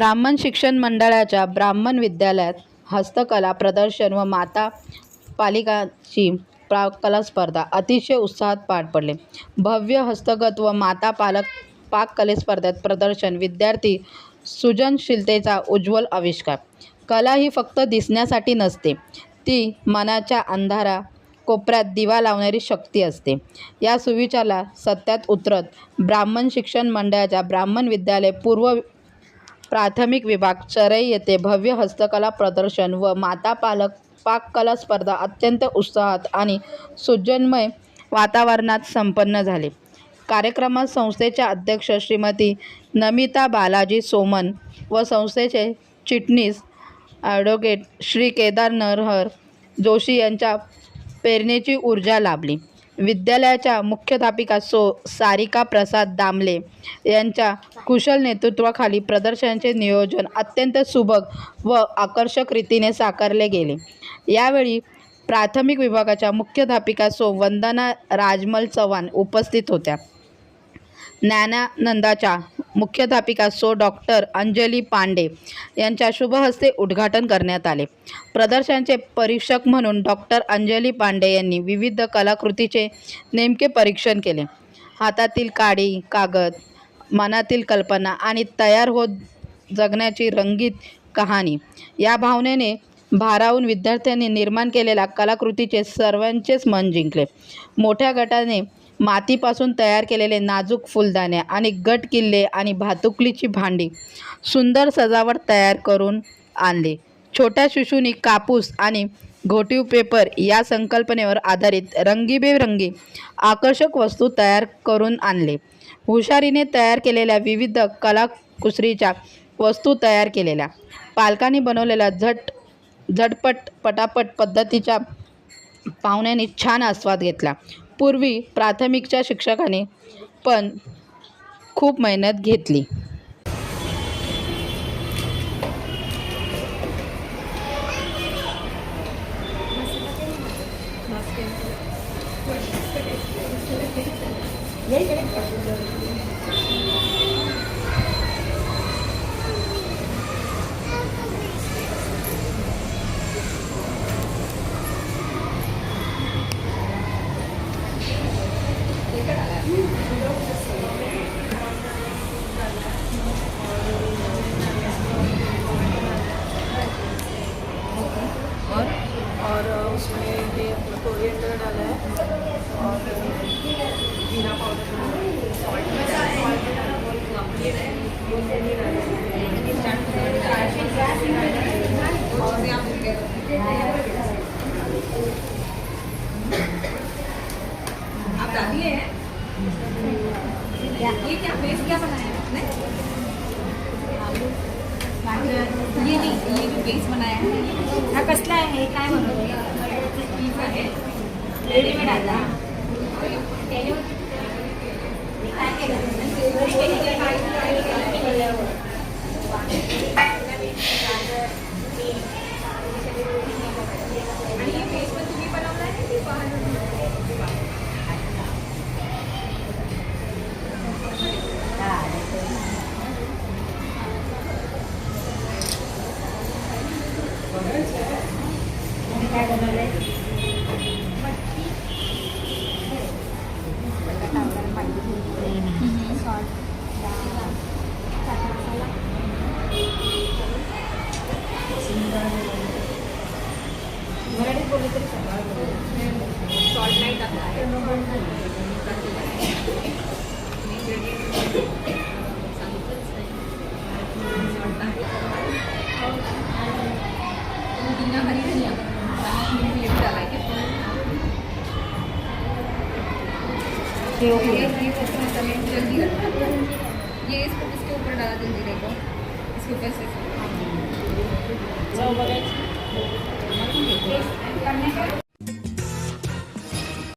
ब्राह्मण शिक्षण मंडळाच्या ब्राह्मण विद्यालयात हस्तकला प्रदर्शन व माता पालिकाची प्रा कला स्पर्धा अतिशय उत्साहात पार पडले. भव्य हस्तगत व माता पालक पाककले स्पर्धेत प्रदर्शन विद्यार्थी सृजनशीलतेचा उज्ज्वल आविष्कार. कला ही फक्त दिसण्यासाठी नसते ती मनाच्या अंधारा कोपऱ्यात दिवा लावणारी शक्ती असते. या सुविचाराला सत्यात उतरत ब्राह्मण शिक्षण मंडळाच्या ब्राह्मण विद्यालय पूर्व प्राथमिक विभाग चरई येथे भव्य हस्तकला प्रदर्शन व माता पालक पाककला स्पर्धा अत्यंत उत्साहात आणि सुजनमय वातावरणात संपन्न झाले. कार्यक्रमात संस्थेच्या अध्यक्ष श्रीमती नमिता बालाजी सोमन व संस्थेचे चिटणीस ॲडव्होकेट श्री केदार नरहर जोशी यांच्या प्रेरणेची ऊर्जा लाभली. विद्यालयाच्या मुख्याध्यापिका सो सारिका प्रसाद दामले यांच्या कुशल नेतृत्वाखाली प्रदर्शनाचे नियोजन अत्यंत सुबक व आकर्षक रीतीने साकारले गेले. यावेळी प्राथमिक विभागाच्या मुख्याध्यापिका सो वंदना राजमल चव्हाण उपस्थित होत्या. ज्ञानानंदाच्या मुख्याध्यापिका सो डॉक्टर अंजली पांडे यांच्या शुभहस्ते उद्घाटन करण्यात आले. प्रदर्शनाचे परीक्षक म्हणून डॉक्टर अंजली पांडे यांनी विविध कलाकृतीचे नेमके परीक्षण केले. हातातील काडी कागद मनातील कल्पना आणि तयार होत जगण्याची रंगीत कहाणी या भावनेने भारावून विद्यार्थ्यांनी निर्माण केलेल्या कलाकृतीचे सर्वांचेच मन जिंकले. मोठ्या गटाने मातीपासून तयार केलेले नाजूक फुलदाणे आणि गट किल्ले आणि भातुकलीची भांडी सुंदर सजावट तयार करून आणली. छोट्या शिशूंनी कापूस आणि घोटीव पेपर या संकल्पनेवर आधारित रंगीबेरंगी आकर्षक वस्तू तयार करून आणले. हुशारीने तयार केलेल्या विविध कलाकुसरीच्या वस्तू तयार केलेल्या पालकांनी बनवलेल्या झट झटपट पटापट पद्धतीच्या पाहुण्यांनी छान आस्वाद घेतला. पूर्वी प्राथमिकच्या शिक्षकाने पण खूप मेहनत घेतली. है आप डालिए ये क्या पेस्ट क्या बनाया है आपने? ये नहीं, ये जो बेस बनाया है हा, कसला आहे हे काय बनवलं आहे रेडीमेड आला काय आहे बनवलंय? ये भी डाला है ये ये कैसे होता है जल्दी ये इसको इसके ऊपर डाला जल्जीरे को इसके ऊपर से करने का